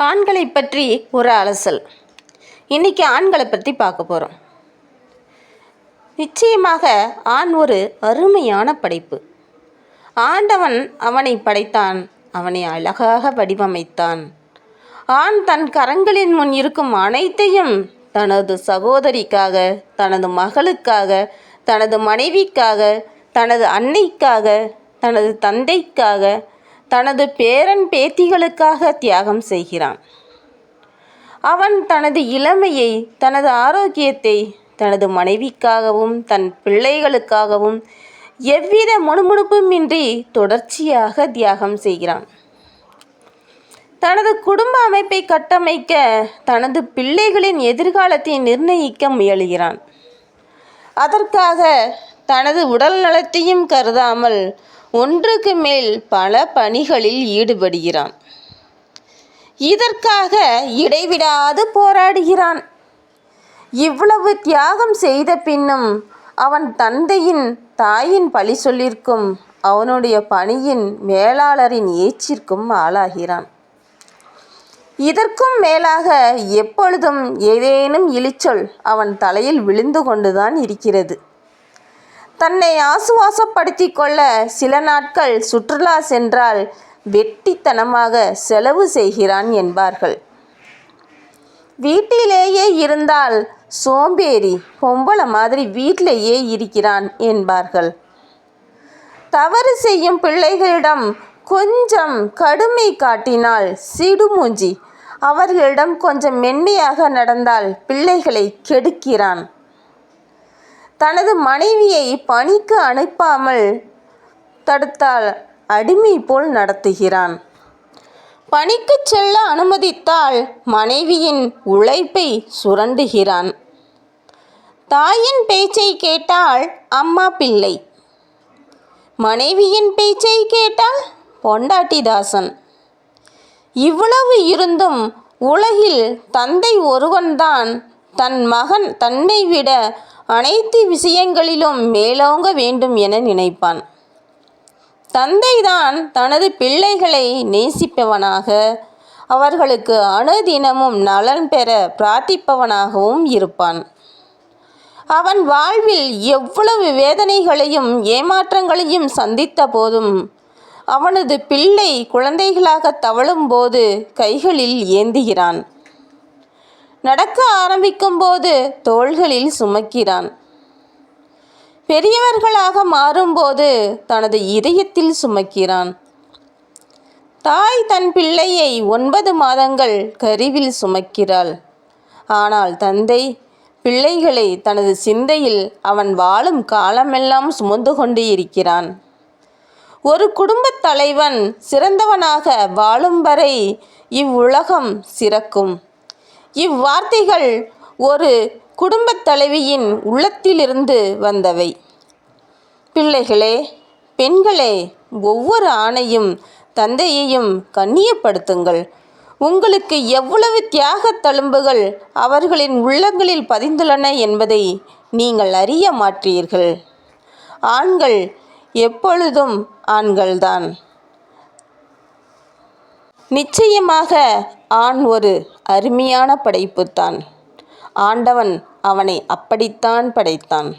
ஆண்களை பற்றி ஒரு அலசல். இன்னைக்கு ஆண்களை பற்றி பார்க்க போகிறோம் நிச்சயமாக ஆண் ஒரு அருமையான படைப்பு. ஆண்டவன் அவனை படைத்தான் அவனை அழகாக வடிவமைத்தான். ஆண் தன் கரங்களின் முன் இருக்கும் அனைத்தையும் தனது சகோதரிக்காக தனது மகளுக்காக தனது மனைவிக்காக தனது அன்னைக்காக தனது தந்தைக்காக தனது பேரன் பேத்திகளுக்காக தியாகம் செய்கிறான். அவன் தனது இளமையை தனது ஆரோக்கியத்தை தனது மனைவிக்காகவும் தன் பிள்ளைகளுக்காகவும் எவ்வித முணுமுணுப்புமின்றி தொடர்ச்சியாக தியாகம் செய்கிறான். தனது குடும்ப அமைப்பை கட்டமைக்க தனது பிள்ளைகளின் எதிர்காலத்தை நிர்ணயிக்க முயலுகிறான். அதற்காக தனது உடல் நலத்தையும் கருதாமல் ஒன்றுக்கு மேல் பல பணிகளில் ஈடுபடுகிறான். இதற்காக இடைவிடாது போராடுகிறான். இவ்வளவு தியாகம் செய்த பின்னும் அவன் தந்தையின் தாயின் பழி சொல்லிற்கும் அவனுடைய பணியின் மேலாளரின் ஏச்சிற்கும் ஆளாகிறான். இதற்கும் மேலாக எப்பொழுதும் ஏதேனும் இழிச்சொல் அவன் தலையில் விழுந்து கொண்டுதான் இருக்கிறது. தன்னை ஆசுவாசப்படுத்தி கொள்ள சில நாட்கள் சுற்றுலா சென்றால் வெட்டித்தனமாக செலவு செய்கிறான் என்பார்கள். வீட்டிலேயே இருந்தால் சோம்பேறி பொம்பளை மாதிரி வீட்டிலேயே இருக்கிறான் என்பார்கள். தவறு செய்யும் பிள்ளைகளிடம் கொஞ்சம் கடுமை காட்டினால் சிடுமூஞ்சி அவர்களிடம் கொஞ்சம் மென்மையாக நடந்தால் பிள்ளைகளை கெடுக்கிறான். தனது மனைவியை பணிக்கு அனுப்பாமல் தடுத்தால் அடிமை போல் நடத்துகிறான். பணிக்கு செல்ல அனுமதித்தால் மனைவியின் உழைப்பை சுரண்டுகிறான். தாயின் பேச்சை கேட்டால் அம்மா பிள்ளை. மனைவியின் பேச்சை கேட்டால் பொண்டாட்டிதாசன் இவ்வளவு இருந்தும் உலகில் தந்தை ஒருவன்தான் தன் மகன் தன்னை விட அனைத்து விஷயங்களிலும் மேலோங்க வேண்டும் என நினைப்பான். தந்தைதான் தனது பிள்ளைகளை நேசிப்பவனாக அவர்களுக்கு அணுதினமும் நலன் பெற பிரார்த்திப்பவனாகவும் இருப்பான். அவன் வாழ்வில் எவ்வளவு வேதனைகளையும் ஏமாற்றங்களையும் சந்தித்த போதும் அவனது பிள்ளை குழந்தைகளாக தவழும்போது கைகளில் ஏந்துகிறான். நடக்க ஆரம்பிக்கும்போது தோள்களில் சுமக்கிறான். பெரியவர்களாக மாறும்போது தனது இதயத்தில் சுமக்கிறான். தாய் தன் பிள்ளையை ஒன்பது மாதங்கள் கருவில் சுமக்கிறாள். ஆனால் தந்தை பிள்ளைகளை தனது சிந்தையில் அவன் வாழும் காலமெல்லாம் சுமந்து கொண்டு இருக்கிறான். ஒரு குடும்பத் தலைவன் சிறந்தவனாக வாழும் வரை இவ்வுலகம் சிறக்கும். இவ்வார்த்தைகள் ஒரு குடும்பத் தலைவியின் உள்ளத்திலிருந்து வந்தவை. பிள்ளைகளே பெண்களே ஒவ்வொரு ஆணையும் தந்தையையும் கண்ணியப்படுத்துங்கள். உங்களுக்கு எவ்வளவு தியாகத் தழும்புகள் அவர்களின் உள்ளங்களில் பதிந்துள்ளன என்பதை நீங்கள் அறிய மாட்டீர்கள். ஆண்கள் எப்பொழுதும் ஆண்கள்தான். நிச்சயமாக ஆண் ஒரு அருமையான படைப்புத்தான். ஆண்டவன் அவனை அப்படித்தான் படைத்தான்.